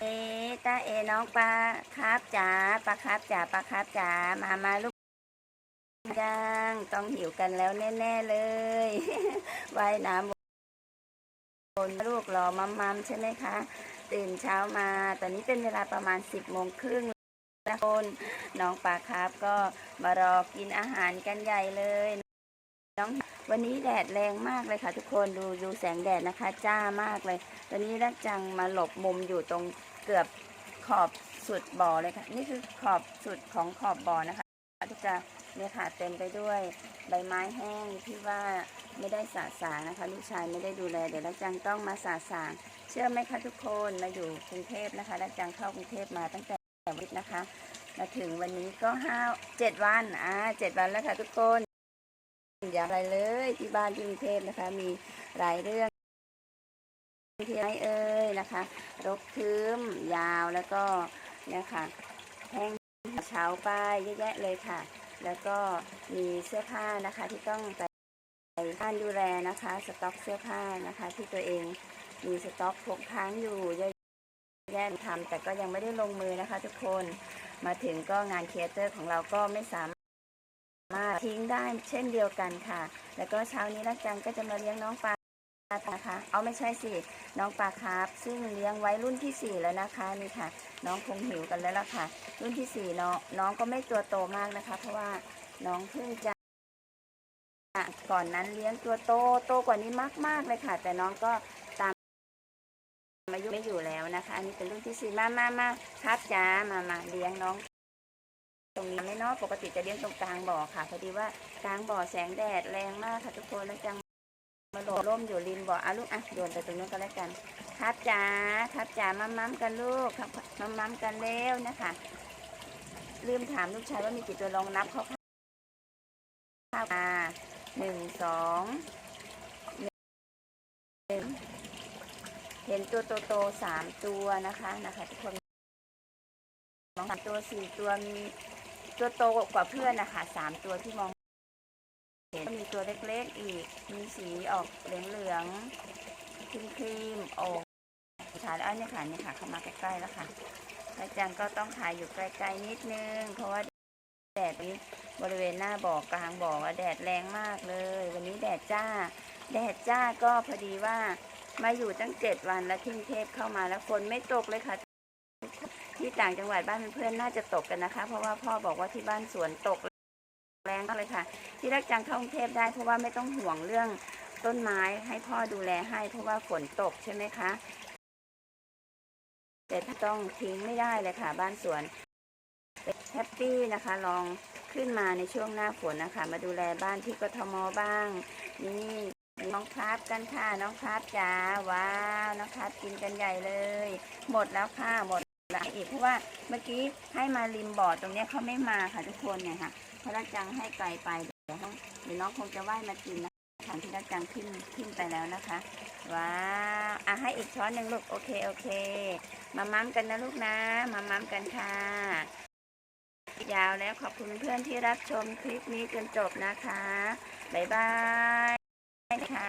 เอตาเอน้องปลาครับจ๋าปลาครับจ๋าปลาครับจ๋ามามาลูกยังต้องหิวกันแล้วแน่ ๆ เลยว่ายน้ำบนลูกรอมัมมัมใช่ไหมคะ ตื่นเช้ามา ตอนนี้เป็นเวลาประมาณ 10โมงครึ่งนะคนน้องปลาครับก็มารอกินอาหารกันใหญ่เลย น้อง วันนี้แดดแรงมากเลยค่ะ ทุกคนดูดูแสงแดดนะคะ จ้ามากเลย ตอนนี้รักจังมาหลบมุมอยู่ตรงเกือบขอบสุดบ่อเลยค่ะ นี่คือขอบสุดของขอบบ่อนะคะที่จะเนี่ยค่ะเต็มไปด้วยใบไม้แห้งที่ว่าไม่ได้สาสางนะคะ ลูกชายไม่ได้ดูแลเดี๋ยวรักจังต้องมาสาสางเชื่อไหมคะทุกคนมาอยู่กรุงเทพนะคะรักจังเข้ากรุงเทพมาตั้งแต่วิทย์นะคะ มาถึงวันนี้ก็ห้าเจ็ดวันอ่าเจ็ดวันแล้วค่ะทุกคน อย่าอะไรเลยที่บ้านที่กรุงเทพนะคะ มีหลายเรื่องที่ไรเอ่ยนะคะ รกทึมยาวแล้วก็เนี่ยค่ะแห้งเช้าไปเยอะแยะเลยค่ะ แล้วก็มีเสื้อผ้านะคะที่ต้องไปบ้านดูแลนะคะ สต็อกเสื้อผ้านะคะ ที่ตัวเองมีสต็อกพกค้างอยู่เยอะแยะทำแต่ก็ยังไม่ได้ลงมือนะคะ ทุกคนมาถึงก็งานครีเอเตอร์ของเราก็ไม่สามารถ มาทิ้งได้เช่นเดียวกันค่ะ แล้วก็เช้านี้รักจังก็จะมาเลี้ยงน้องปลานะคะ เอาไม่ใช่สิ น้องปลาครับซึ่งเลี้ยงไว้รุ่นที่สี่แล้วนะคะนี่ค่ะ น้องคงหิวกันแล้วล่ะค่ะ รุ่นที่สี่น้องน้องก็ไม่ตัวโตมากนะคะ เพราะว่าน้องเพิ่งจะก่อนนั้นเลี้ยงตัวโตโตกว่านี้มากๆเลยค่ะ แต่น้องก็ตามอายุไม่อยู่แล้วนะคะ อันนี้เป็นรุ่นที่สี่มามามาครับจ้ามามาเลี้ยงน้อง ตรงนี้ไม่เนอกปกติจะเลี้ยงตรงกลางบ่อค่ะพอดีว่ากลางบ่อแสงแดดแรงมากค่ะทุกคนแล้วจังมาโดดร่มอยู่ริมบ่ออะลูกอะโดนไปตรงนู้นก็แล้วกันครับจ๋าครับจ๋ามัมมัมกันลูกครับมัมมัมกันเร็วนะคะลืมถามลูกชายว่ามีกี่ตัวลองนับเขาค่ะหนึ่งสองหนึ่งเห็นตัวโตๆสามตัวนะคะนะคะทุกคนสองสามตัวสี่ตัวมี ตัวโตกว่าเพื่อนนะคะสามตัวที่มองเห็นมีตัวเล็กๆอีก มีสีออกเหลืองๆครีมครีมๆออกถ่ายแล้วเนี่ยค่ะเนี่ยค่ะ เข้ามาใกล้ๆแล้วค่ะแล้วจังก็ต้องถ่ายอยู่ไกลๆนิดนึง เพราะว่าแดดนี้บริเวณหน้าบ่อกลางบ่อแดดแรงมากเลย วันนี้แดดจ้า แดดจ้าก็พอดีว่ามาอยู่ตั้งเจ็ดวันแล้วที่กรุงเทพเข้ามาแล้วฝนไม่ตกเลยค่ะ ที่ต่างจังหวัดบ้านเพื่อนๆน่าจะตกกันนะคะ เพราะว่าพ่อบอกว่าที่บ้านสวนตกแรงมากเลยค่ะ ที่รักจังเข้ากรุงเทพได้เพราะว่าไม่ต้องห่วงเรื่องต้นไม้ให้พ่อดูแลให้เพราะว่าฝนตกใช่ไหมคะแต่ถ้าต้องทิ้งไม่ได้เลยค่ะ บ้านสวนแฮปปี้นะคะลองขึ้นมาในช่วงหน้าฝนนะคะ มาดูแลบ้านที่กทมบ้าง นี่น้องครับกันค่ะน้องครับจ๋าว้าวน้องครับกินกันใหญ่เลย หมดแล้วค่ะหมด ลังอกเพราะว่าเมื่อกี้ให้มาริมบ่อตรงนี้เขาไม่มาค่ะทุกคนเนี่ยค่ะพระราจังให้ไกลไปเดี๋ยวน้องเดี๋ยวน้องคงจะไหว้มากินนะทางที่รัจังขึ้นขึ้นไปแล้วนะคะว้าอะให้อีกช้อนหนึ่งลูกโอเคโอเค มามั่มกันนะลูกนะ มามั่มกันค่ะ ยาวแล้วขอบคุณเพื่อนที่รับชมคลิปนี้จนจบนะคะบ๊ายบายนะคะ